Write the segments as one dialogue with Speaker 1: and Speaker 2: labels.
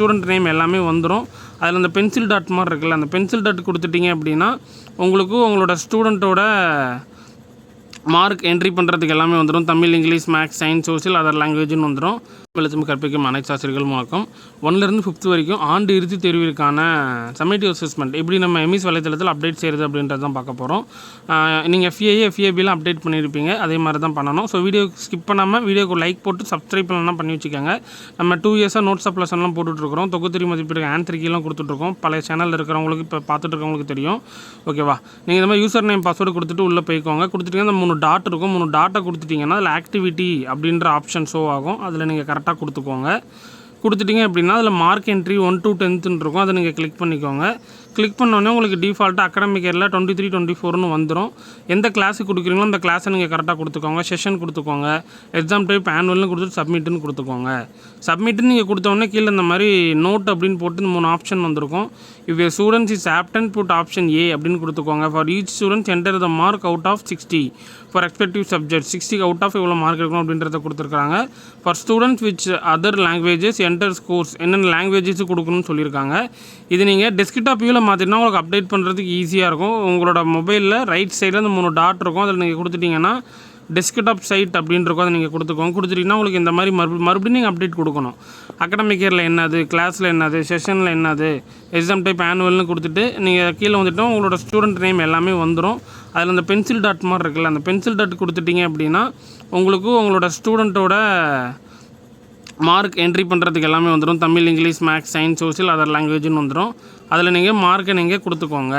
Speaker 1: Student name எல்லாமே வந்துடும் அதில் அந்த பென்சில் டாட் மாதிரி இருக்குல்ல அந்த பென்சில் டாட் கொடுத்துட்டீங்க அப்படின்னா உங்களுக்கு உங்களோட ஸ்டூடெண்ட்டோட மார்க் என்ட்ரி பண்ணுறதுக்கு எல்லாமே வந்துடும் Tamil English maths science social other லாங்குவேஜ்னு வந்துடும் எழுத்தும் கற்பிக்கும் அனைத்து ஆசிரியர்கள் வணக்கம் ஒன்லேருந்து ஃபிஃப்த் வரைக்கும் ஆண்டு இறுதி தேர்விற்கான சமேட்டிவ் அசஸ்மெண்ட் எப்படி நம்ம எம்இஸ் வலைத்தளத்தில் அப்டேட் செய்கிறது அப்படின்றது தான் பார்க்க போகிறோம் நீங்கள் எஃப்ஏஏ எஃப்ஏபிலாம் அப்டேட் பண்ணியிருப்பீங்க. அதே மாதிரி தான் பண்ணணும். ஸோ வீடியோ ஸ்கிப் பண்ணாமல் வீடியோக்கு லைக் போட்டு சப்ஸ்கிரைப் பண்ணலாம் பண்ணி வச்சுக்கோங்க. நம்ம டூ இயர்ஸாக நோட்ஸ் அப்ளஸ்லாம் போட்டுட்ருக்கோம் தொகுத்திரி மதிப்பீடு ஆன்சரிக்கெல்லாம் கொடுத்துட்ருக்கோம். பழைய சேனலில் இருக்கிறவங்களுக்கு இப்போ பார்த்துட்டு இருக்கவங்களுக்கு தெரியும் ஓகேவா நீங்கள் இந்த மாதிரி யூசர் நேம் பாஸ்வேர்டு கொடுத்துட்டு உள்ளே போய்க்கோங்க. கொடுத்துட்டீங்கன்னா அந்த மூணு டாட் இருக்கும். மூணு டாட்டை கொடுத்துட்டிங்கன்னா அதில் ஆக்டிவிட்டி அப்படின்ற ஆப்ஷன் ஷோ ஆகும். அதில் நீங்கள் கரெக்டாக கொடுத்துக்கோங்க. கொடுத்துட்டீங்க அப்படின்னா அதில் மார்க் என்ட்ரி ஒன் டு டென்த்துன்னு இருக்கும். அதை நீங்கள் கிளிக் பண்ணிக்கோங்க. கிளிக் பண்ணோடனே உங்களுக்கு டிஃபால்ட்டாக அகடமிக் இயரில் டுவெண்ட்டி த்ரீ டுவெண்ட்டி ஃபோர்னு வந்துடும் எந்த கிளாஸுக்கு கொடுக்குறீங்களோ அந்த கிளாஸை நீங்கள் கரெக்டாக கொடுத்துக்கோங்க. செஷன் கொடுத்துக்கோங்க. எக்ஸாம் டைப் ஆனுவல்னு கொடுத்துட்டு சப்மிட்னு கொடுத்துக்கோங்க. சப்மிட்னு நீங்கள் கொடுத்தோடனே கீழே இந்த மாதிரி நோட் அப்படின்னு போட்டு இந்த மூணு ஆப்ஷன் வந்திருக்கும். If a students is absent put option A அப்படின்னு கொடுத்துக்கோங்க. For each students enter the mark out of sixty for respective subject சிக்ஸ்டிக்கு out of எவ்வளோ மார்க் எடுக்கணும் அப்படின்றத கொடுத்துருக்காங்க for students which other languages enter scores என்னென்ன languages கொடுக்கணும்னு சொல்லியிருக்காங்க. இது நீங்கள் டெஸ்க்டாப் வியூவில் மாற்றினா உங்களுக்கு அப்டேட் பண்ணுறதுக்கு ஈஸியாக இருக்கும். உங்களோட மொபைலில் ரைட் சைடில் அந்த மூணு டாட் இருக்கும். அதில் நீங்கள் கொடுத்துட்டிங்கன்னா டெஸ்க்டாப் சைட் அப்படின்னு இருக்கும். அதை நீங்கள் கொடுத்துக்கோங்க. கொடுத்துட்டீங்கன்னா உங்களுக்கு இந்த மாதிரி மறுபடியும் மறுபடியும் நீங்கள் அப்டேட் கொடுக்கணும். அகடமிக் இயரில் என்னது கிளாஸில் என்னது செஷனில் என்னது எக்ஸாம் டைப் ஆனுவல்னு கொடுத்துட்டு நீங்கள் கீழே வந்துட்டு உங்களோட ஸ்டூடெண்ட் நேம் எல்லாமே வந்துடும் அதில் அந்த பென்சில் டாட் மாதிரி இருக்குல்ல அந்த பென்சில் டாட் கொடுத்துட்டிங்க அப்படின்னா உங்களுக்கு உங்களோட ஸ்டூடெண்ட்டோட மார்க் என்ட்ரி பண்ணுறதுக்கு எல்லாமே வந்துடும் Tamil English maths science social other லாங்குவேஜ்னு வந்துடும் அதில் நீங்கள் மார்க்கை நீங்கள் கொடுத்துக்கோங்க.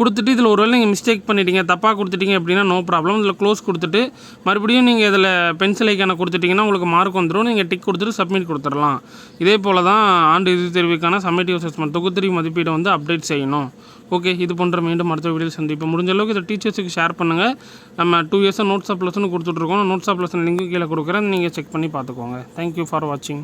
Speaker 1: கொடுத்துட்டு இதில் ஒருவேளை நீங்கள் மிஸ்டேக் பண்ணிட்டீங்க தப்பாக கொடுத்துட்டீங்க அப்படின்னா நோ ப்ராப்ளம் இதில் க்ளோஸ் கொடுத்துட்டு மறுபடியும் நீங்கள் இதில் பென்சில் ஐக்கான கொடுத்துட்டிங்கன்னா உங்களுக்கு மார்க் வந்துடும். நீங்கள் டிக் கொடுத்துட்டு சப்மிட் கொடுத்துடலாம். இதே போல் தான் ஆண்டு இறுதி தேர்வுக்கான சம்மேட்டிவ் அசஸ்மெண்ட் தொகுத்தறிவு மதிப்பீடை வந்து அப்டேட் செய்யணும். ஓகே இது போன்ற மீண்டும் மருத்துவ வீடியோ சந்திப்போம். முடிஞ்ச அளவுக்கு இதை டீச்சர்ஸுக்கு ஷேர் பண்ணுங்கள் நம்ம டூ இயர்ஸாக நோட்ஸ் ஆஃப் லெசன் கொடுத்துட்ருக்கோம் நோட்ஸ் ஆஃப் லெசன் லிங்க்கு கீழே கொடுக்குறேன். நீங்கள் செக் பண்ணி பார்த்துக்கோங்க. தேங்க்யூ ஃபார் வாட்சிங்